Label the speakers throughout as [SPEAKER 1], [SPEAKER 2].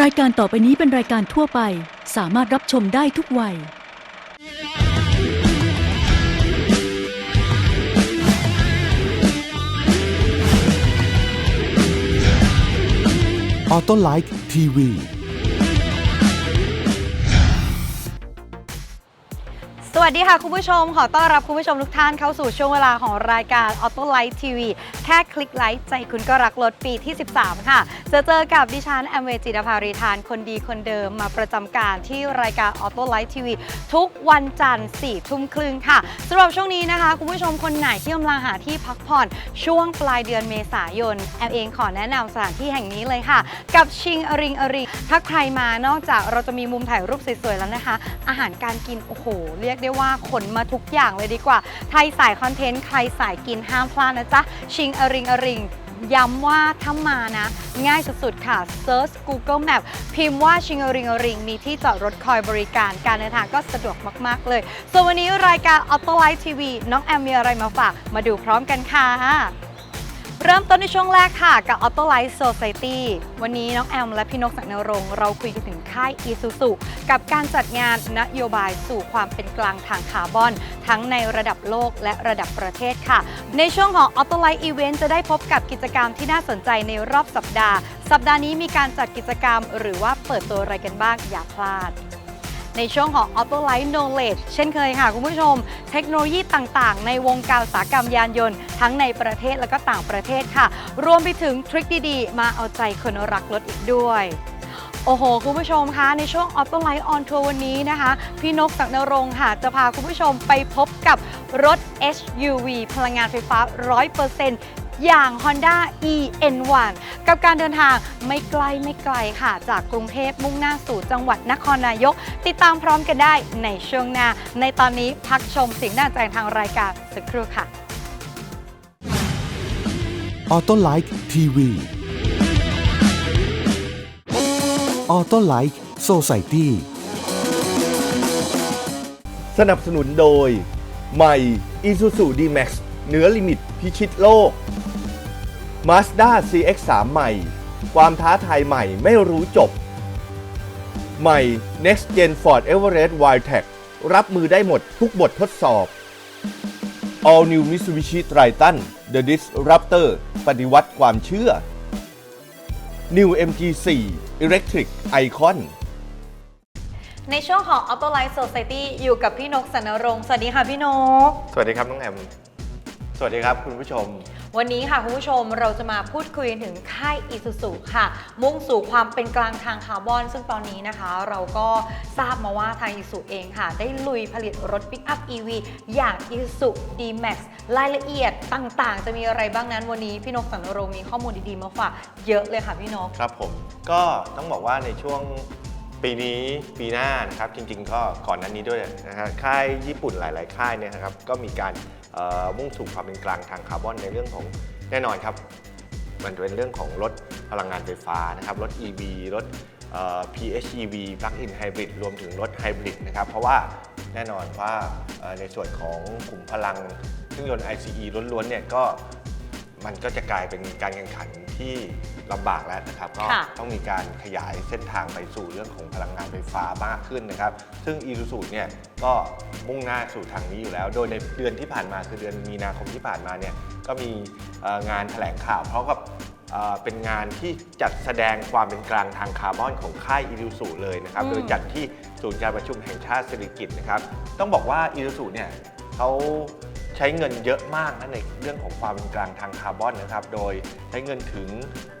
[SPEAKER 1] รายการต่อไปนี้เป็นรายการทั่วไป สามารถรับชมได้ทุกวัย
[SPEAKER 2] ออโต้ไลท์ทีวี
[SPEAKER 3] สวัสดีค่ะ คุณผู้ชม ขอต้อนรับคุณผู้ชมทุกท่านเข้าสู่ช่วงเวลาของรายการ Auto Light TV แค่คลิกไลค์ใจคุณก็รักรถปีที่ 13 ค่ะ จะเจอกับดิฉันแอมเวจิดาภารีทาน คนดีคนเดิมมาประจำการที่รายการ Auto Light TV ทุกวันจันทร์4ทุ่มครึ่งค่ะสำหรับช่วงนี้นะคะ คุณผู้ชมคนไหนที่กำลังหาที่พักผ่อนช่วงปลายเดือนเมษายน แอมเองขอแนะนำสถานที่แห่งนี้เลยค่ะ กับชิงอริงอริงถ้าใครมานอกจากเราจะมีมุมถ่ายรูปสวยๆแล้วนะคะ อาหารการกินโอ้โห เรียกได้ว่าขนมาทุกอย่างเลยดีกว่าใครสายคอนเทนต์ใครสายกินห้ามพลาดนะจ๊ะชิงอริงอริงย้ำว่าถ้ามานะ ง่ายสุดๆค่ะ Search Google Map พิมพ์ว่าชิงอริงอริง มีที่จอดรถคอยบริการการเดินทางก็สะดวกมากๆเลย ส่วนวันนี้รายการ Auto Life TV น้องแอมมีอะไรมาฝาก มาดูพร้อมกันค่ะ เริ่มต้นในช่วงแรกค่ะกับ Auto Life Society วันนี้น้องแอมและพี่นกศักดิ์นรงเราคุยกันถึงค่าย Isuzu กับการจัดงานนโยบายสู่ความเป็นกลางทางคาร์บอน ทั้งในระดับโลกและระดับประเทศค่ะ ในช่วงของ Auto Life Event จะได้พบกับกิจกรรมที่น่าสนใจในรอบสัปดาห์ สัปดาห์นี้มีการจัดกิจกรรม หรือว่าเปิดตัวอะไรกันบ้างอย่าพลาด ในช่วงของ Auto Life Knowledge เช่นเคยค่ะ คุณผู้ชม เทคโนโลยีต่างๆ ในวงการอุตสาหกรรมยานยนต์ ทั้งในประเทศและก็ต่างประเทศค่ะ รวมไปถึงทริคดีๆ มาเอาใจคนรักรถอีกด้วยโอ้โห คุณผู้ชมคะในช่วง Auto Life on Tour วันนี้นะคะ พี่นกศักนรงค์ค่ะ จะพาคุณผู้ชมไปพบกับรถ SUV พลังงานไฟฟ้า 100% อย่าง Honda EN1 กับการเดินทางไม่ไกลไม่ไกลค่ะ จากกรุงเทพมุ่งหน้าสู่จังหวัดนครนายก ติดตามพร้อมกันได้ในช่วงหน้า ในตอนนี้พักชมสิ่งน่าใจทางรายการสักครู่ค่ะ
[SPEAKER 2] ออโต้ไลท์ทีวีออโต้ไลท์โซไซตี้
[SPEAKER 4] สนับสนุนโดย ใหม่ Isuzu D-Max เหนือลิมิตพิชิตโลก Mazda CX-3 ใหม่ ความท้าทายใหม่ไม่รู้จบ ใหม่ Next Gen Ford Everest Wildtrak รับมือได้หมดทุกบททดสอบ All New Mitsubishi Triton The Disruptor ปฏิวัติความเชื่อ New MG4 Electric Icon
[SPEAKER 3] ในช่วงของ Auto Life Society อยู่กับพี่นกสันนรงค์สวัสดีค่ะพี่นก
[SPEAKER 4] สวัสดีครับน้องแอม สวัสดีครับคุณผู้ชม
[SPEAKER 3] วันนี้ค่ะคุณผู้ชมเราจะมาพูดคุยถึงค่าย i s u z u ค่ะ มุ่งสู่ความเป็นกลางทางคาร์บอน ซึ่งตอนนี้นะคะ เราก็ทราบมาว่าทาง i s u z u เองค่ะ ได้ลุยผลิตรถปิกอัพ EV อย่าง i s u z u D-Max รายละเอียดต่างๆ จะมีอะไรบ้างนั้นวันนี้พี่นกสันโรมีข้อมูลดีๆมาฝากเยอะเลยค่ะพี่นก
[SPEAKER 4] ครับผม ก็ต้องบอกว่าในช่วงปีนี้ปีหน้านะครับจริงๆ ก็ก่อนนั้นนี้ด้วยนะฮะค่ายญี่ปุ่นหลาย ๆ ค่ายเนี่ยนะครับก็มีการ มุ่งสู่ความเป็นกลางทางคาร์บอนในเรื่องของแน่นอนครับ มันเป็นเรื่องของรถพลังงานไฟฟ้านะครับรถ EV รถ PHEV Plug-in Hybrid รวมถึงรถไฮบริดนะครับเพราะว่าแน่นอนว่าในส่วนของกลุ่มพลังเครื่องยนต์ ICE ล้วนๆเนี่ยก็ มันก็จะกลายเป็นการแข่งขันที่ลำบากแล้วนะครับ ก็
[SPEAKER 3] ค่ะ
[SPEAKER 4] ต้องมีการขยายเส้นทางไปสู่เรื่องของพลังงานไฟฟ้ามากขึ้นนะครับ ซึ่ง e ู u ูเนี่ยก็มุ่งหน้าสู่ทางนี้อยู่แล้ว โดยในเดือนที่ผ่านมาคือเดือนมีนาคมที่ผ่านมาเนี่ยก็มีเอ่องานแถลงข่าวเพราะกับเอ่อเป็นงานที่จัดแสดงความเป็นกลางทางคาร์บอนของค่าย e ู u ูเลยนะครับ
[SPEAKER 3] อืม
[SPEAKER 4] โดยจัดที่ศูนย์การประชุมแห่งชาติสิริกิติ์นะครับ ต้องบอกว่า e ู u ูเนี่ยเขาใช้เงินเยอะมากนะในเรื่องของความเป็นกลางทางคาร์บอนนะครับ โดยใช้เงินถึง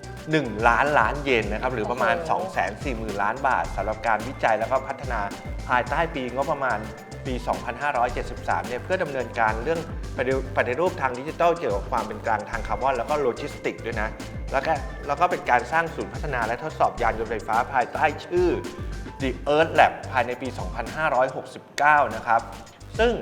[SPEAKER 4] 1 ล้านล้านเยนนะครับ หรือประมาณ
[SPEAKER 3] โอ้โห
[SPEAKER 4] 2 4 0 0 0 0 ล้านบาทสำหรับการวิจัยแล้วก็พัฒนาภายใต้ปีงบประมาณปี 2573 เนี่ยเพื่อดำเนินการเรื่องปฏิปฏิรูปทางดิจิทัลเกี่ยวกับความเป็นกลางทางคาร์บอน แล้วก็โลจิสติกส์ด้วยนะ แล้วก็แล้วก็เป็นการสร้างศูนย์พัฒนาและทดสอบยานยนต์ไฟฟ้าภายใต้ชื่อ The Earth Lab ภายในปี 2569 นะครับ ซึ่ง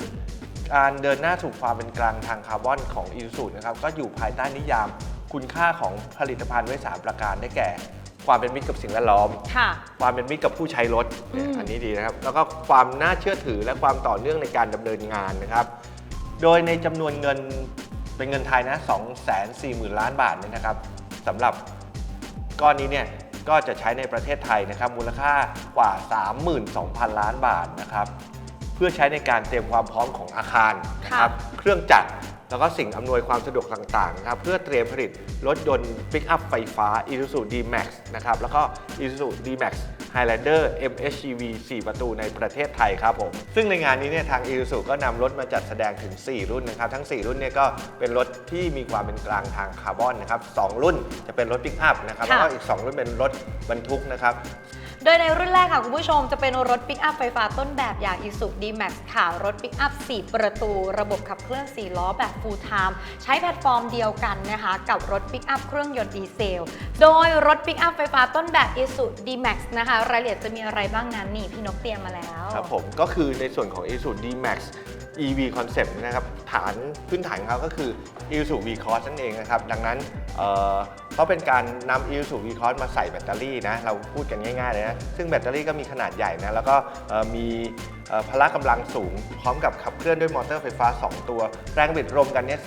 [SPEAKER 4] การเดินหน้าสู่ความเป็นกลางทางคาร์บอนของอีซูนะครับก็อยู่ภายใต้นิยามคุณค่าของผลิตภัณฑ์ไว้ 3 ประการได้แก่ ความเป็นมิตรกับสิ่งแวดล้อม
[SPEAKER 3] ค่ะ
[SPEAKER 4] ความเป็นมิตรกับผู้ใช้รถเนี่ย
[SPEAKER 3] อืม
[SPEAKER 4] อันนี้ดีนะครับ แล้วก็ความน่าเชื่อถือและความต่อเนื่องในการดำเนินงานนะครับ โดยในจำนวนเงินเป็นเงินไทยนะ 2 4 0 0 0 0 ล้านบาทเนี่ยนะครับสำหรับก้อนนี้เนี่ยก็จะใช้ในประเทศไทยนะครับมูลค่ากว่า 32,000 ล้านบาทนะครับเพื่อใช้ในการเตรียมความพร้อมของอาคารนะครับเครื่องจักรแล้วก็สิ่งอำนวยความสะดวกต่างๆนะครับเพื่อเตรียมผลิตรถยนต์ปิกอัพไฟฟ้า Isuzu D-Max นะครับแล้วก็ Isuzu D-Max Highlander MHEV 4 ประตูในประเทศไทยครับผม ซึ่งในงานนี้เนี่ยทาง Isuzu ก็นำรถมาจัดแสดงถึง 4 รุ่นนะครับ ทั้ง 4 รุ่นเนี่ยก็เป็นรถที่มีความเป็นกลางทางคาร์บอนนะครับ 2 รุ่นจะเป็นรถปิกอัพนะครับ แล้วก็อีก 2 รุ่นเป็นรถบรรทุกนะครับ
[SPEAKER 3] โดยในรุ่นแรกค่ะคุณผู้ชมจะเป็นรถปิกอัพไฟฟ้าต้นแบบอย่าง Isuzu D-Max ค่ะ รถปิกอัพ 4 ประตู ระบบขับเคลื่อน 4 ล้อแบบ full time ใช้แพลตฟอร์มเดียวกันนะคะกับรถปิกอัพเครื่องยนต์ดีเซล โดยรถปิกอัพไฟฟ้าต้นแบบ Isuzu D-Max นะคะ รายละเอียดจะมีอะไรบ้างนั้นนี่พี่นกเตรียมมาแล้ว
[SPEAKER 4] ครับผมก็คือในส่วนของ Isuzu D-Max EV Concept นะครับฐานพื้นฐานของเขาก็คือ i s u V Cross นั่นเองนะครับ ดังนั้นเอ่อเขาเป็นการนำ i s u V Cross มาใส่แบตเตอรี่นะ เราพูดกันง่ายๆเลยนะ ซึ่งแบตเตอรี่ก็มีขนาดใหญ่นะ แล้วก็มี พละกำลังสูง พร้อมกับขับเคลื่อนด้วยมอเตอร์ไฟฟ้า 2 ตัว แรงบิดรวมกันเนี่ย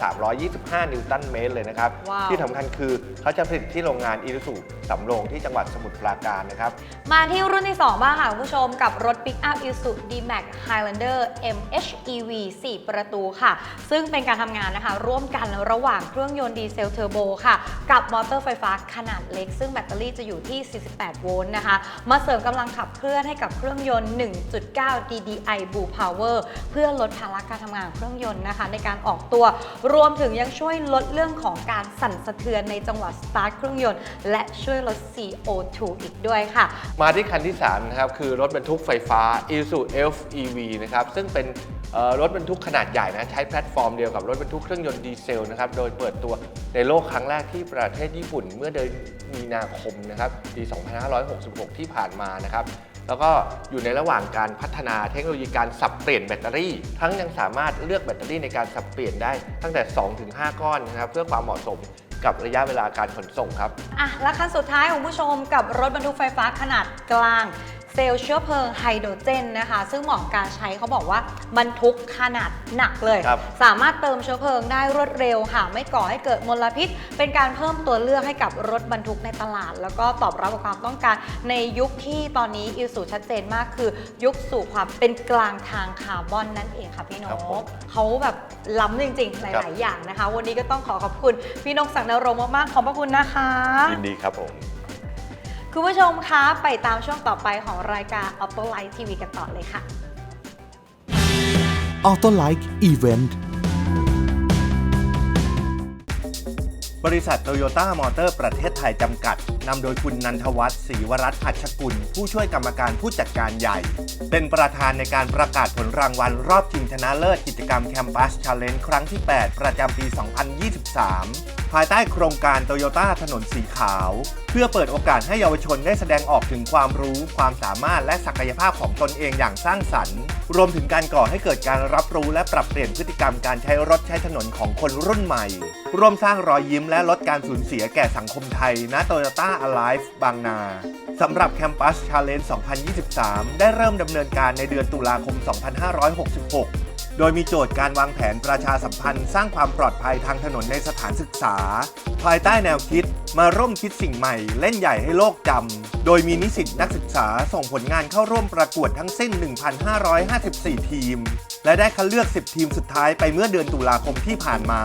[SPEAKER 4] 325 นิวตันเมตรเลยนะครับ
[SPEAKER 3] ว้าว
[SPEAKER 4] ที่สำคัญคือเขาจะผลิตที่โรงงาน Isuzu สำโรงที่จังหวัดสมุทรปราการนะครับ
[SPEAKER 3] มาที่รุ่นที่ 2 บ้างค่ะคุณผู้ชมกับรถ Pick Up Isuzu D-Max Highlander MHEV 4 ประตูค่ะ ซึ่งเป็นการทำงานนะคะ ร่วมกันระหว่างเครื่องยนต์ดีเซลเทอร์โบค่ะ กับมอเตอร์ไฟฟ้าขนาดเล็ก ซึ่งแบตเตอรี่จะอยู่ที่ 48 โวลต์นะคะ มาเสริมกำลังขับเคลื่อนให้กับเครื่องยนต์ 1.9 DI Blue Power เพื่อลดภาระการทำงานเครื่องยนต์นะคะ ในการออกตัวรวมถึงยังช่วยลดเรื่องของการสั่นสะเทือนในจังหวะสตาร์ทเครื่องยนต์ และช่วยลด CO2 อีกด้วยค่ะ
[SPEAKER 4] มาที่คันที่3นะครับคือรถบรรทุกไฟฟ้า Isuzu Elf EV นะครับซึ่งเป็นรถบรรทุกขนาดใหญ่นะใช้แพลตฟอร์มเดียวกับรถบรรทุกเครื่องยนต์ดีเซลนะครับโดยเปิดตัวในโลกครั้งแรกที่ประเทศญี่ปุ่นเมื่อเดือนมีนาคมนะครับปี 2566 ที่ผ่านมานะครับ แล้วก็อยู่ในระหว่างการพัฒนาเทคโนโลยีการสับเปลี่ยนแบตเตอรี่ ทั้งยังสามารถเลือกแบตเตอรี่ในการสับเปลี่ยนได้ตั้งแต่ 2-5 ก้อนนะครับเพื่อความเหมาะสมกับระยะเวลาการขนส่งครับ
[SPEAKER 3] อะ และคันสุดท้ายของผู้ชมกับรถบรรทุกไฟฟ้าขนาดกลาง เซลล์เชื้อเพลิงไฮโดรเจนนะคะ ซึ่งเหมาะกับการใช้เขาบอกว่าบรรทุกขนาดหนักเลย
[SPEAKER 4] ครับ
[SPEAKER 3] สามารถเติมเชื้อเพลิงได้รวดเร็วค่ะ ไม่ก่อให้เกิดมลพิษ เป็นการเพิ่มตัวเลือกให้กับรถบรรทุกในตลาด แล้วก็ตอบรับกับความต้องการในยุคที่ตอนนี้อิวสูชัดเจนมากคือ ยุคสู่ความเป็นกลางทางคาร์บอนนั่นเองค่ะพี่น
[SPEAKER 4] ครับผ
[SPEAKER 3] ก
[SPEAKER 4] ม
[SPEAKER 3] เขาแบบล้ำจริงๆ ห
[SPEAKER 4] ครับ
[SPEAKER 3] ลาย ๆ อย่างนะคะ วันนี้ก็ต้องขอขอบคุณพี่นกสังนรงค์มากๆขอบพระคุณนะคะ
[SPEAKER 4] ยินดีครับผม
[SPEAKER 3] คุณผู้ชมคะ ไปตามช่วงต่อไปของรายการ Auto Light TV กันต่อเลยค่ะ
[SPEAKER 2] Auto Light Event
[SPEAKER 4] บริษัทโตโยต้ามอเตอร์ประเทศไทยจำกัด นำโดยคุณนันทวัฒน์ศรีวรัตน์อัชกุล ผู้ช่วยกรรมการผู้จัดการใหญ่ เป็นประธานในการประกาศผลรางวัลรอบชิงชนะเลิศกิจกรรมแคมปัสชาเลนจ์ครั้งที่ 8 ประจำปี 2023 ภายใต้โครงการโตโยต้าถนนสีขาว เพื่อเปิดโอกาสให้เยาวชนได้แสดงออกถึงความรู้ ความสามารถและศักยภาพของตนเองอย่างสร้างสรรค์ รวมถึงการก่อให้เกิดการรับรู้และปรับเปลี่ยนพฤติกรรมการใช้รถใช้ถนนของคนรุ่นใหม่ ร่วมสร้างรอยยิ้มและลดการสูญเสียแก่สังคมไทยณ Toyota Alive บางนาสำหรับแคมปัส Challenge 2023 ได้เริ่มดำเนินการในเดือนตุลาคม 2566 โดยมีโจทย์การวางแผนประชาสัมพันธ์ สร้างความปลอดภัยทางถนนในสถานศึกษา ภายใต้แนวคิดมาร่วมคิดสิ่งใหม่ เล่นใหญ่ให้โลกจำ โดยมีนิสิตนักศึกษาส่งผลงานเข้าร่วมประกวดทั้งสิ้น 1,554 ทีม และได้คัดเลือก 10 ทีมสุดท้ายไปเมื่อเดือนตุลาคมที่ผ่านมา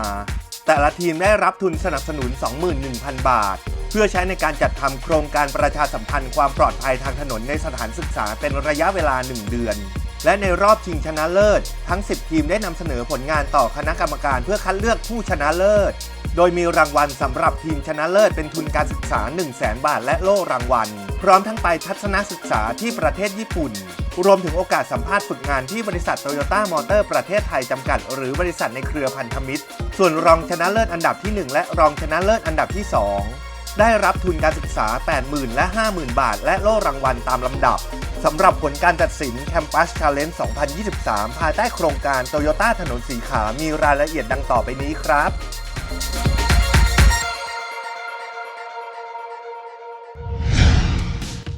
[SPEAKER 4] แต่ละทีมได้รับทุนสนับสนุน 21,000 บาท เพื่อใช้ในการจัดทำโครงการประชาสัมพันธ์ความปลอดภัยทางถนนในสถานศึกษาเป็นระยะเวลา 1 เดือน และในรอบชิงชนะเลิศ ทั้ง 10 ทีมได้นำเสนอผลงานต่อคณะกรรมการเพื่อคัดเลือกผู้ชนะเลิศ โดยมีรางวัลสำหรับทีมชนะเลิศเป็นทุนการศึกษา 1 0 0 0 0แบาท และโล่รางวัล พร้อมทั้งไปทัศนศึกษาที่ประเทศญี่ปุ่น รวมถึงโอกาสสัมภาษณ์ฝึกงานที่บริษัทโตโยต้ามอเตอร์ประเทศไทยจำกัด หรือบริษัทในเครือพันธมิตร ส่วนรองชนะเลิศอันดับที่ 1 และรองชนะเลิศอันดับที่ 2 ได้รับทุนการศึกษา 80,000 และ 50,000 บาท และโล่รางวัลตามลำดับสำหรับผลการตัดสิน Campus Challenge 2023 ภายใต้โครงการ Toyota ถนนสีขาวมีรายละเอียดดังต่อไปนี้ครับ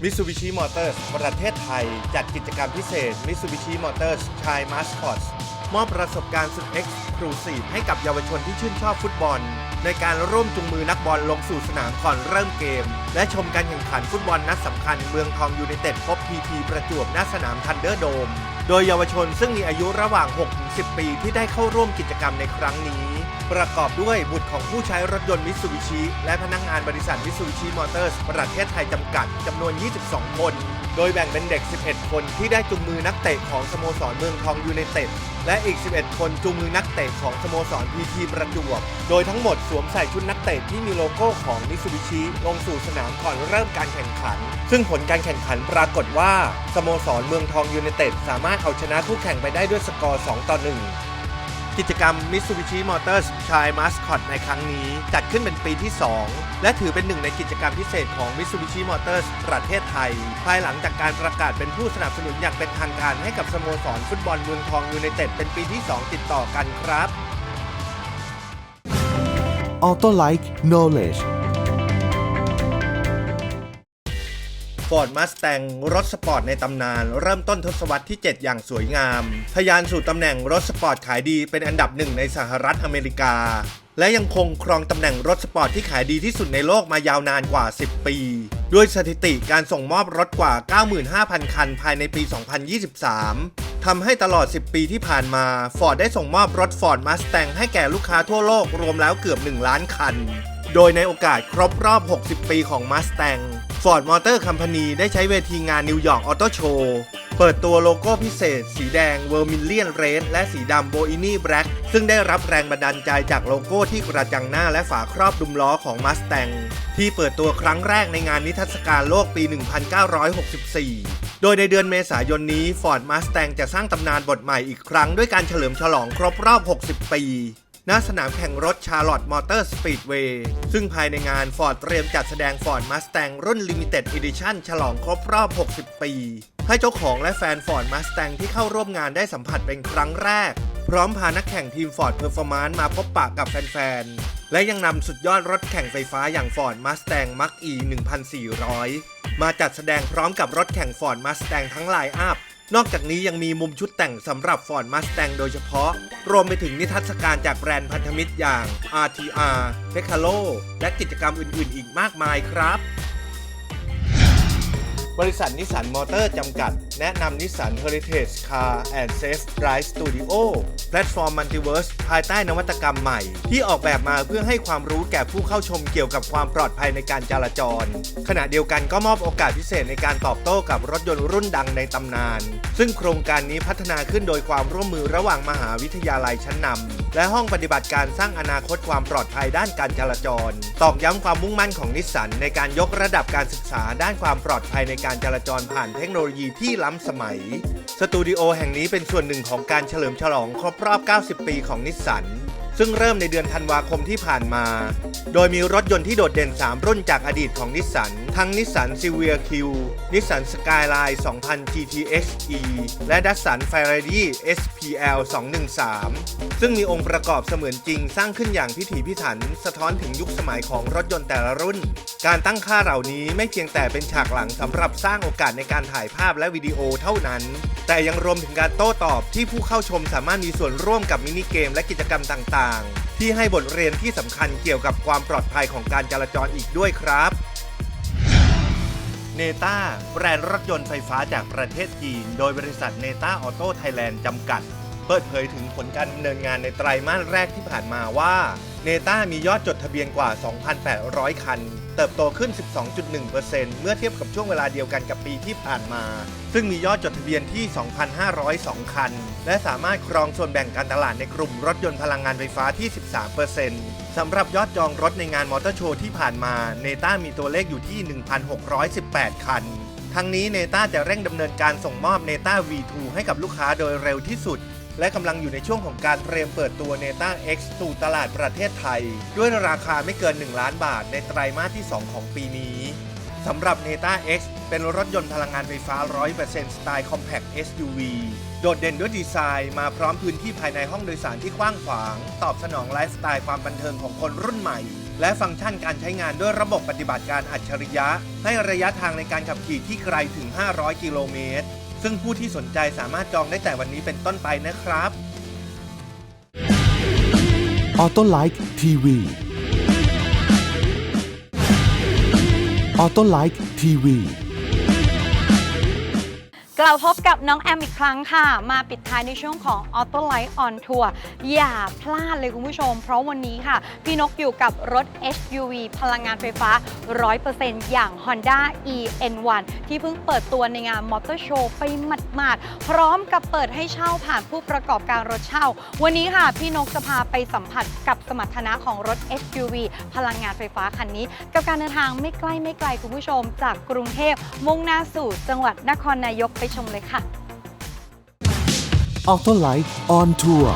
[SPEAKER 4] Mitsubishi Motors ประเทศไทย จัดกิจกรรมพิเศษ Mitsubishi Motors Chai Mascots มอบประสบการณ์สุดเอ็กซ์คลูซีฟให้กับเยาวชนที่ชื่นชอบฟุตบอล ในการร่วมจุงมือนักบอลลงสู่สนามก่อนเริ่มเกม และชมการแข่งขันฟุตบอลนัดสำคัญเมืองทองยูไนเต็ดพบพีทีประจวบณสนามทันเดอร์โดม โดยเยาวชนซึ่งมีอายุระหว่าง 6-10 ปีที่ได้เข้าร่วมกิจกรรมในครั้งนี้ ประกอบด้วยบุตรของผู้ใช้รถยนต์มิตซูบิชิและพนักงานบริษัทมิตซูบิชิมอเตอร์สประเทศไทยจำกัดจำนวน 22 คน โดยแบ่งเป็นเด็ก 11 คนที่ได้จุงมือนักเตะของสโมสรเมืองทองยูไนเต็ดและอีก 11 คนจูงมือนักเตะของสโมสรพีทีประจวบ โดยทั้งหมดสวมใส่ชุดนักเตะที่มีโลโก้ของมิ t ซูบิชิลงสู่สนามก่อนเริ่มการแข่งขัน ซึ่งผลการแข่งขันปรากฏว่าสโมสรเมืองทองยูไนเต็ดสามารถเอาชนะคู่แข่งไปได้ด้วยสกอร์ 2 ต่อ 1 กิจกรรม Mitsubishi Motors ชายมาสคอตในครั้งนี้ จัดขึ้นเป็นปีที่ 2 และถือเป็นหนึ่งในกิจกรรมพิเศษของ Mitsubishi Motors ประเทศไทย ภายหลังจากการประกาศเป็นผู้สนับสนุนอย่างเป็นทางการให้กับสโมสรฟุตบอลเมืองทองยูไนเต็ดเป็นปีที่ 2 ติดต่อกันครับ
[SPEAKER 2] Auto Like Knowledge
[SPEAKER 4] Ford Mustang รถสปอร์ตในตำนาน เริ่มต้นทศวรรษที่ 7 อย่างสวยงามทะยานสู่ตำแหน่งรถสปอร์ตขายดีเป็นอันดับหนึ่งในสหรัฐอเมริกา และยังคงครองตำแหน่งรถสปอร์ตที่ขายดีที่สุดในโลกมายาวนานกว่า 10 ปี ด้วยสถิติการส่งมอบรถกว่า 95,000 คันภายในปี 2023ทำให้ตลอด 10 ปีที่ผ่านมา Ford ได้ส่งมอบรถ Ford Mustang ให้แก่ลูกค้าทั่วโลกรวมแล้วเกือบ 1 ล้านคัน โดยในโอกาสครบรอบ 60 ปีของ Mustang Ford Motor Company ได้ใช้เวทีงานนิวยอร์กออโตโชว์เปิดตัวโลโก้พิเศษ สีแดง Vermilion Red และสีดำ Boini Black ซึ่งได้รับแรงบันดาลใจจากโลโก้ที่กระจังหน้าและฝาครอบดุมล้อของ Mustang ที่เปิดตัวครั้งแรกในงานนิทรรศการโลกปี 1964 โดยในเดือนเมษายนนี้ Ford Mustang จะสร้างตำนานบทใหม่อีกครั้งด้วยการเฉลิมฉลองครบรอบ 60 ปี ณสนามแข่งรถชาร์ลอตมอเตอร์สปีดเวย์ซึ่งภายในงาน Ford เตรียมจัดแสดง Ford Mustang รุ่น Limited Edition ฉลองครบรอบ 60 ปี ให้เจ้าของและแฟน Ford Mustang ที่เข้าร่วมงานได้สัมผัสเป็นครั้งแรก พร้อมพานักแข่งทีม Ford Performance มาพบปะกับแฟนๆ และยังนำสุดยอดรถแข่งไฟฟ้าอย่าง Ford Mustang Mach-E 1400 มาจัดแสดงพร้อมกับรถแข่ง Ford Mustang ทั้งไลน์อัพ นอกจากนี้ยังมีมุมชุดแต่งสำหรับฟอร์ดมัสแตงโดยเฉพาะ รวมไปถึงนิทรรศการจากแบรนด์พันธมิตรอย่าง RTR p e c a l o และกิจกรรมอื่นๆ อีกมากมายครับ บริษัทนิสสันมอเตอร์จำกัด แนะนำนิสสัน Heritage Car and Safe Drive Studio แพลตฟอร์มมัลติเวิร์สภายใต้นวัตกรรมใหม่ ที่ออกแบบมาเพื่อให้ความรู้แก่ผู้เข้าชมเกี่ยวกับความปลอดภัยในการจราจร ขณะเดียวกันก็มอบโอกาสพิเศษในการตอบโต้กับรถยนต์รุ่นดังในตำนาน ซึ่งโครงการนี้พัฒนาขึ้นโดยความร่วมมือระหว่างมหาวิทยาลัยชั้นนำและห้องปฏิบัติการสร้างอนาคตความปลอดภัยด้านการจราจร ตอกย้ำความมุ่งมั่นของนิสสันในการยกระดับการศึกษาด้านความปลอดภัยในการการจราจรผ่านเทคโนโลยีที่ล้ำสมัย สตูดิโอแห่งนี้เป็นส่วนหนึ่งของการเฉลิมฉลองครบรอบ 90 ปีของนิสสัน ซึ่งเริ่มในเดือนธันวาคมที่ผ่านมา โดยมีรถยนต์ที่โดดเด่น 3 รุ่นจากอดีตของนิสสัน ทั้งนิสสันซีเวียคิวนิสสันสกายไลน์2000 GTX E และดัสสัน f a r a d y SPL 213 ซึ่งมีองค์ประกอบเสมือนจริงสร้างขึ้นอย่างพิถีพิถัน สะท้อนถึงยุคสมัยของรถยนต์แต่ละรุ่น การตั้งค่าเหล่านี้ไม่เพียงแต่เป็นฉากหลังสำหรับสร้างโอกาสในการถ่ายภาพและวิดีโอเท่านั้น แต่ยังรวมถึงการโต้ตอบที่ผู้เข้าชมสามารถมีส่วนร่วมกับมินิเกมและกิจกรรมต่างๆ ที่ให้บทเรียนที่สำคัญเกี่ยวกับความปลอดภัยของการจราจรอีกด้วยครับเนต้าแบรนด์รถยนต์ไฟฟ้าจากประเทศจีน โดยบริษัทเนต้าออโต้ไทยแลนด์จำกัด เปิดเผยถึงผลการดำเนินงานในไตรมาสแรกที่ผ่านมาว่า เนต้ามียอดจดทะเบียนกว่า 2,800 คัน เติบโตขึ้น 12.1%เมื่อเทียบกับช่วงเวลาเดียวกันกับปีที่ผ่านมา ซึ่งมียอดจดทะเบียนที่ 2,502 คัน และสามารถครองส่วนแบ่งการตลาดในกลุ่มรถยนต์พลังงานไฟฟ้าที่ 13%สำหรับยอดจองรถในงานมอเตอร์โชว์ที่ผ่านมา เนต้ามีตัวเลขอยู่ที่ 1,618 คันทั้งนี้เนต้าจะเร่งดำเนินการส่งมอบเนต้า V2 ให้กับลูกค้าโดยเร็วที่สุด และกำลังอยู่ในช่วงของการเตรียมเปิดตัวเนต้า X สู่ตลาดประเทศไทย ด้วยราคาไม่เกิน 1 ล้านบาทในไตรมาสที่ 2 ของปีนี้สำหรับ Neta X เป็นรถยนต์พลังงานไฟฟ้า 100%สไตล์ Compact SUV โดดเด่นด้วยดีไซน์มาพร้อมพื้นที่ภายในห้องโดยสารที่กว้างขวาง ตอบสนองไลฟ์สไตล์ความบันเทิงของคนรุ่นใหม่ และฟังก์ชันการใช้งานด้วยระบบปฏิบัติการอัจฉริยะ ให้ระยะทางในการขับขี่ที่ไกลถึง 500 กิโลเมตร ซึ่งผู้ที่สนใจสามารถจองได้แต่วันนี้เป็นต้นไปนะครับ
[SPEAKER 2] ออโต้ไลฟ์ทีวีออโต้ไลฟ์ทีวี
[SPEAKER 3] กลับพบกับน้องแอมอีกครั้งค่ะ มาปิดท้ายในช่วงของ Auto Light on Tour อย่าพลาดเลยคุณผู้ชม เพราะวันนี้ค่ะ พี่นกอยู่กับรถ SUV พลังงานไฟฟ้า 100%อย่าง Honda EN1 ที่เพิ่งเปิดตัวในงาน Motor Show ไปหมาดๆ พร้อมกับเปิดให้เช่าผ่านผู้ประกอบการรถเช่า วันนี้ค่ะ พี่นกจะพาไปสัมผัสกับสมรรถนะของรถ SUV พลังงานไฟฟ้าคันนี้ กับการเดินทางไม่ใกล้ไม่ไกลคุณผู้ชม จากกรุงเทพมุ่งหน้าสู่จังหวัดนครนายกไปชมเลยค่ะ
[SPEAKER 2] ออโต้ไลค์ออนทัวร์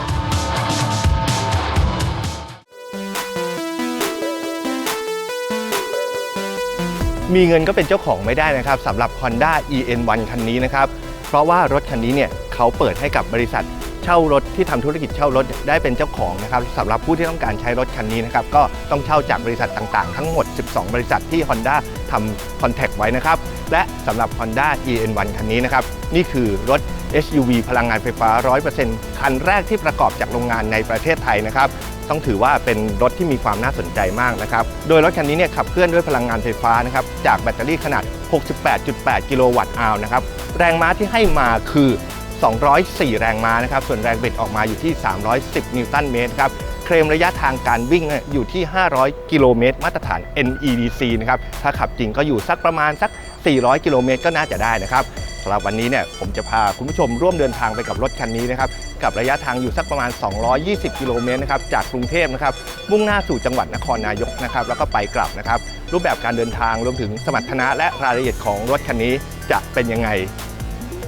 [SPEAKER 4] มีเงินก็เป็นเจ้าของไม่ได้นะครับสำหรับ Honda EN1 คันนี้นะครับ เพราะว่ารถคันนี้เนี่ยเขาเปิดให้กับบริษัทเช่ารถที่ทำธุรกิจเช่ารถได้เป็นเจ้าของนะครับสำหรับผู้ที่ต้องการใช้รถคันนี้นะครับก็ต้องเช่าจากบริษัทต่างๆ ทั้งหมด 12 บริษัทที่ Honda ทำคอนแทคไว้นะครับ และสำหรับ Honda EN1 คันนี้นะครับ นี่คือรถ SUV พลังงานไฟฟ้า 100%คันแรกที่ประกอบจากโรงงานในประเทศไทยนะครับ ต้องถือว่าเป็นรถที่มีความน่าสนใจมากนะครับ โดยรถคันนี้เนี่ยขับเคลื่อนด้วยพลังงานไฟฟ้านะครับจากแบตเตอรี่ขนาด 68.8 กิโลวัตต์อาวนะครับ แรงม้าที่ให้มาคือ 204 แรงม้านะครับ ส่วนแรงบิดออกมาอยู่ที่ 310 นิวตันเมตรครับ เคลมระยะทางการวิ่งอยู่ที่ 500 กิโลเมตร มาตรฐาน NEDC นะครับ ถ้าขับจริงก็อยู่สักประมาณสัก 400 กิโลเมตรก็น่าจะได้นะครับสำหรับวันนี้เนี่ยผมจะพาคุณผู้ชมร่วมเดินทางไปกับรถคันนี้นะครับ กับระยะทางอยู่สักประมาณ 220 กิโลเมตรนะครับ จากกรุงเทพนะครับ มุ่งหน้าสู่จังหวัดนครนายกนะครับ แล้วก็ไปกลับนะครับ รูปแบบการเดินทางรวมถึงสมรรถนะและรายละเอียดของรถคันนี้จะเป็นยังไง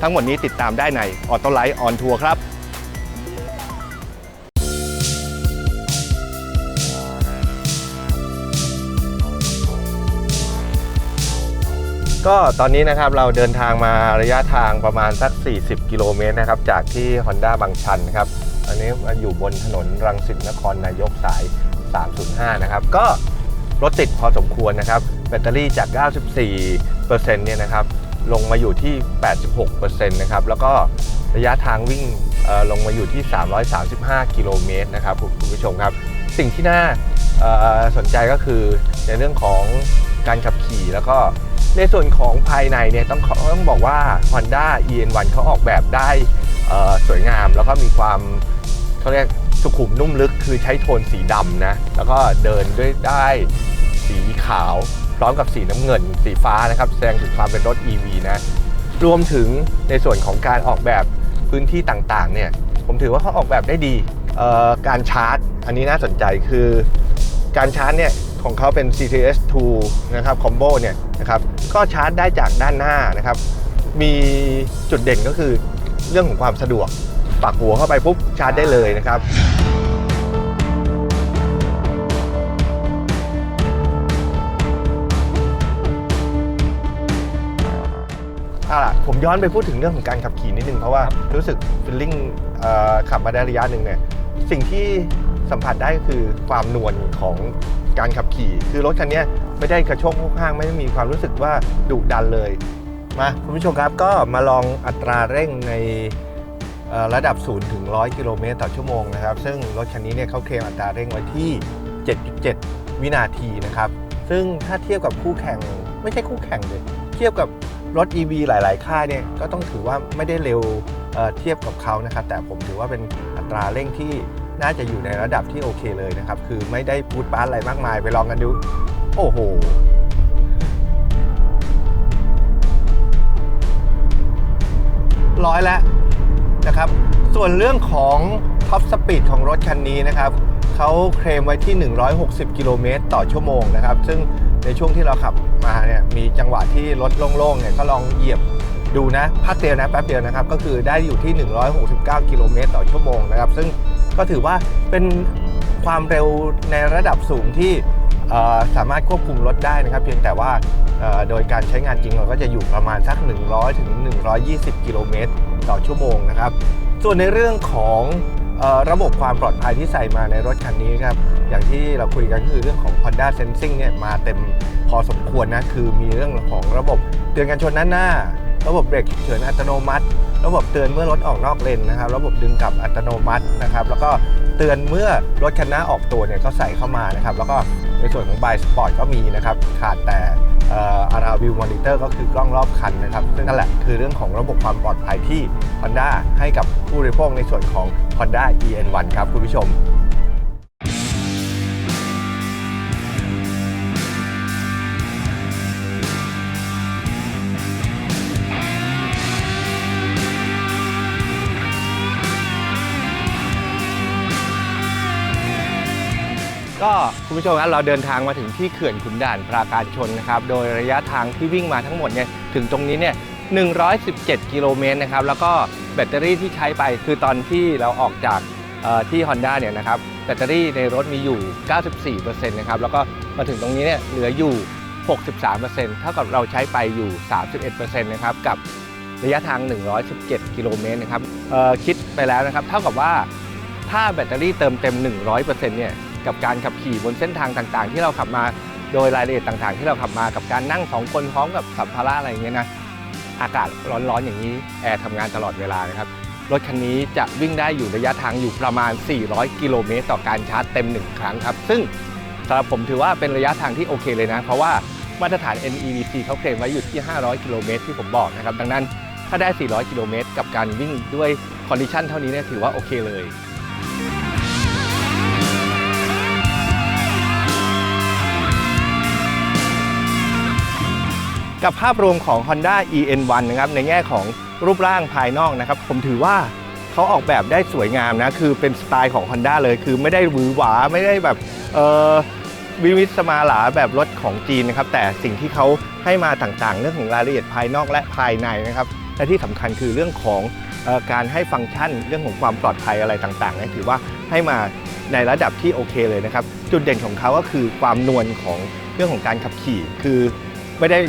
[SPEAKER 4] ทั้งหมดนี้ติดตามได้ใน Auto Light on Tour ครับ ก็ตอนนี้นะครับเราเดินทางมาระยะทางประมาณสัก 40 กิโลเมตรนะครับจากที่ Honda บางชันนะครับ อันนี้มาอยู่บนถนนรังสิตนครนายกสาย 305 นะครับ ก็รถติดพอสมควรนะครับ แบตเตอรี่จาก 94%เนี่ยนะครับลงมาอยู่ที่ 86%นะครับแล้วก็ระยะทางวิ่งเออลงมาอยู่ที่ 335 กิโลเมตรนะครับคุณผู้ชมครับ สิ่งที่น่าสนใจก็คือในเรื่องของการขับขี่แล้วก็ ในส่วนของภายในเนี่ยต้องต้องบอกว่า Honda EN1 เขาออกแบบได้สวยงาม แล้วก็มีความเขาเรียกสุขุมนุ่มลึกคือใช้โทนสีดำนะ แล้วก็เดินด้วยได้สีขาวพร้อมกับสีน้ำเงิน สีฟ้านะครับ แสดงถึงความเป็นรถ EV นะรวมถึงในส่วนของการออกแบบพื้นที่ต่างๆเนี่ยผมถือว่าเขาออกแบบได้ดีการชาร์จ อันนี้น่าสนใจคือ การชาร์จเนี่ยของเขาเป็น CTS2 นะครับคอมโบเนี่ยนะครับก็ชาร์จได้จากด้านหน้านะครับ มีจุดเด่นก็คือเรื่องของความสะดวก ปักหัวเข้าไปปุ๊บชาร์จได้เลยนะครับเอาล่ะผมย้อนไปพูดถึงเรื่องของการขับขี่นิดนึง เพราะว่ารู้สึกฟีลลิ่งขับมาได้ระยะหนึ่งเนี่ยสิ่งที่ สัมผัสได้ก็คือความนวลของการขับขี่ คือรถคันนี้ไม่ได้กระโชกโคกห้างไม่ได้มีความรู้สึกว่าดุดันเลยมาคุณผู้ชมครับก็มาลองอัตราเร่งในระดับ 0 ถึง 100 กิโลเมตรต่อชั่วโมงนะครับ ซึ่งรถคันนี้เนี่ยเขาเคลมอัตราเร่งไว้ที่ 7.7 วินาทีนะครับ ซึ่งถ้าเทียบกับคู่แข่งไม่ใช่คู่แข่งเลยเทียบกับรถ EV หลาย ๆ ค่ายเนี่ยก็ต้องถือว่าไม่ได้เร็วเเทียบกับเขานะครับ แต่ผมถือว่าเป็นอัตราเร่งที่ น่าจะอยู่ในระดับที่โอเคเลยนะครับ คือไม่ได้พูดป้านอะไรมากมายไปลองกันดู โอ้โหร้อยแล้วนะครับ ส่วนเรื่องของท็อปสปีดของรถคันนี้นะครับเขาเคลมไว้ที่ 160 กิโลเมตรต่อชั่วโมงนะครับ ซึ่งในช่วงที่เราขับมาเนี่ยมีจังหวะที่รถโล่งๆเนี่ยก็ลองเหยียบดูนะพัดเดียวนะแป๊บเดียวนะครับ ก็คือได้อยู่ที่ 169 กิโลเมตรต่อชั่วโมงนะครับ ซึ่ง ก็ถือว่าเป็นความเร็วในระดับสูงที่สามารถควบคุมรถได้นะครับ เพียงแต่ว่าโดยการใช้งานจริงเราก็จะอยู่ประมาณสัก 100 ถึง 120 กิโลเมตรต่อชั่วโมงนะครับ ส่วนในเรื่องของระบบความปลอดภัยที่ใส่มาในรถคันนี้ครับ อย่างที่เราคุยกันคือเรื่องของ Honda Sensing เนี่ยมาเต็มพอสมควรนะ คือมีเรื่องของระบบเตือนกันชนด้าหน้า ระบบเบรกฉุกเฉินอัตโนมัติ ระบบเตือนเมื่อรถออกนอกเลนนะครับ ระบบดึงกลับอัตโนมัตินะครับ แล้วก็เตือนเมื่อรถคันหน้าออกตัวเนี่ยก็ใส่เข้ามานะครับ แล้วก็ในส่วนของบายสปอร์ตก็มีนะครับ ขาดแต่อาราวิวมอนิเตอร์ก็คือกล้องรอบคันนะครับ ซึ่งนั่นแหละคือเรื่องของระบบความปลอดภัยที่ Honda ให้กับผู้บริโภคในส่วนของ Honda EN1 ครับคุณผู้ชม คุณผู้ชมครับเราเดินทางมาถึงที่เขื่อนขุนด่านปราการชนนะครับ โดยระยะทางที่วิ่งมาทั้งหมดเนี่ยถึงตรงนี้เนี่ย 117 กิโลเมตรนะครับ แล้วก็แบตเตอรี่ที่ใช้ไปคือตอนที่เราออกจากที่ Honda เนี่ยนะครับ แบตเตอรี่ในรถมีอยู่ 94%นะครับ แล้วก็มาถึงตรงนี้เนี่ยเหลืออยู่ 63%เท่ากับเราใช้ไปอยู่ 31%นะครับ กับระยะทาง 117 กิโลเมตรนะครับคิดไปแล้วนะครับ เท่ากับว่าถ้าแบตเตอรี่เติมเต็ม 100%เนี่ย กับการขับขี่บนเส้นทางต่างๆ ที่เราขับมาโดยรายละเอียดต่างๆ ที่เราขับมากับการนั่ง 2 คนพร้อมกับสัมภาระอะไรอย่างเงี้ยนะอากาศร้อนๆอย่างนี้แอร์ทำงานตลอดเวลานะครับรถคันนี้จะวิ่งได้อยู่ระยะทางอยู่ประมาณ 400 กิโลเมตรต่อการชาร์จเต็ม 1 ครั้งครับ ซึ่งสำหรับผมถือว่าเป็นระยะทางที่โอเคเลยนะ เพราะว่ามาตรฐาน NEDC เขาเคลมไว้อยู่ที่ 500 กิโลเมตรที่ผมบอกนะครับ ดังนั้นถ้าได้ 400 กิโลเมตรกับการวิ่งด้วยคอนดิชันเท่านี้เนี่ยถือว่าโอเคเลย กับภาพรวมของ Honda EN1 นะครับในแง่ของรูปร่างภายนอกนะครับ ผมถือว่าเขาออกแบบได้สวยงามนะ คือเป็นสไตล์ของ Honda เลย คือไม่ได้หวือหวาไม่ได้แบบเออวิวิสมาหลาแบบรถของจีนนะครับ แต่สิ่งที่เขาให้มาต่างๆ เรื่องของรายละเอียดภายนอกและภายในนะครับ และที่สำคัญคือเรื่องของออการให้ฟังก์ชันเรื่องของความปลอดภัยอะไรต่างๆเนี่ยถือว่าให้มาในระดับที่โอเคเลยนะครับ จุดเด่นของเขาก็คือความนวลของเรื่องของการขับขี่ คือไม่ได้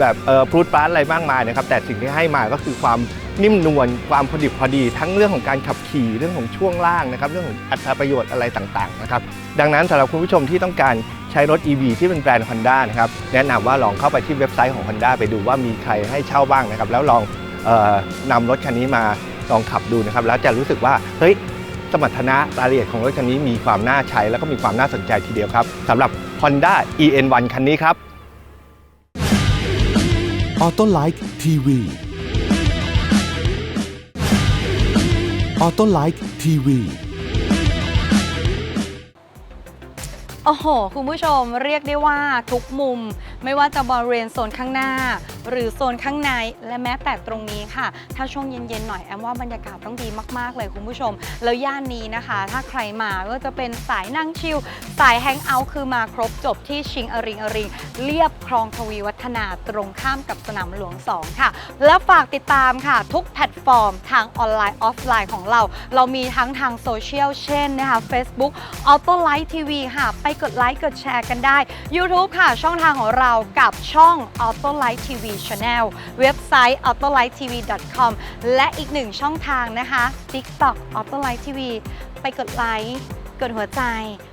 [SPEAKER 4] แบบเออพรูดปราอะไรมากมายนะครับแต่สิ่งที่ให้มาก็คือความนิ่มนวลความพอดิบพอดี ทั้งเรื่องของการขับขี่เรื่องของช่วงล่างนะครับเรื่องของอัตราประโยชน์อะไรต่างๆนะครับดังนั้นสำหรับคุณผู้ชมที่ต้องการใช้รถ EV ที่เป็นแบรนด์ Honda นะครับแนะนำว่าลองเข้าไปที่เว็บไซต์ของ Honda ไปดูว่ามีใครให้เช่าบ้างนะครับแล้วลองเออนำรถคันนี้มาลองขับดูนะครับแล้วจะรู้สึกว่าเฮ้ยสมรรถนะรายละเอียดของรถคันนี้มีความน่าใช้ แล้วก็มีความน่าสนใจทีเดียวครับสำหรับ Honda EN1 คันนี้ครับ
[SPEAKER 2] ออโต้ไลท์ทีวีออโต้ไลท์ทีวี
[SPEAKER 3] โอ้โห คุณผู้ชมเรียกได้ว่าทุกมุม ไม่ว่าจะบริเวณโซนข้างหน้าหรือโซนข้างในและแม้แต่ตรงนี้ค่ะ ถ้าช่วงเย็นๆหน่อยแอมว่าบรรยากาศต้องดีมากๆเลยคุณผู้ชม แล้วย่านนี้นะคะ ถ้าใครมาก็จะเป็นสายนั่งชิลสายแฮงเอาท์คือมาครบจบที่ชิงอริงอริงเรียบคลองทวีวัฒนาตรงข้ามกับสนามหลวง 2 ค่ะ แล้วฝากติดตามค่ะ ทุกแพลตฟอร์มทางออนไลน์ออฟไลน์ของเรา เรามีทั้งทางโซเชียลเช่นนะคะ Facebook Auto Light TV ค่ะ ไปกดไลค์กดแชร์กันได้ YouTube ค่ะ ช่องทางของเรากับช่อง Auto Light TV Channel เว็บไซต์ autolighttv.com และอีกหนึ่งช่องทางนะคะ TikTok Auto Light TV ไปกดไลค์ กดหัวใจ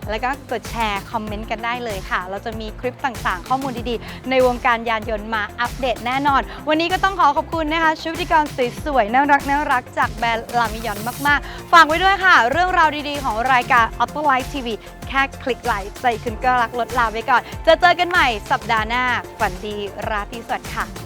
[SPEAKER 3] แล้วก็กดแชร์คอมเมนต์กันได้เลยค่ะ เราจะมีคลิปต่างๆ ข้อมูลดีๆ ในวงการยานยนต์มาอัปเดตแน่นอน วันนี้ก็ต้องขอขอบคุณนะคะชุดพิธีกรสวยๆน่ารักน่ารักจากแบรนด์ลามิยอนมากๆ ฝากไว้ด้วยค่ะ เรื่องราวดีๆ ของรายการ Auto Light TV แค่คลิกไลค์ใจคุณก็รักลดลาไปก่อน จะเจอกันใหม่สัปดาห์หน้าฝันดีราตรีสวัสดิ์ค่ะ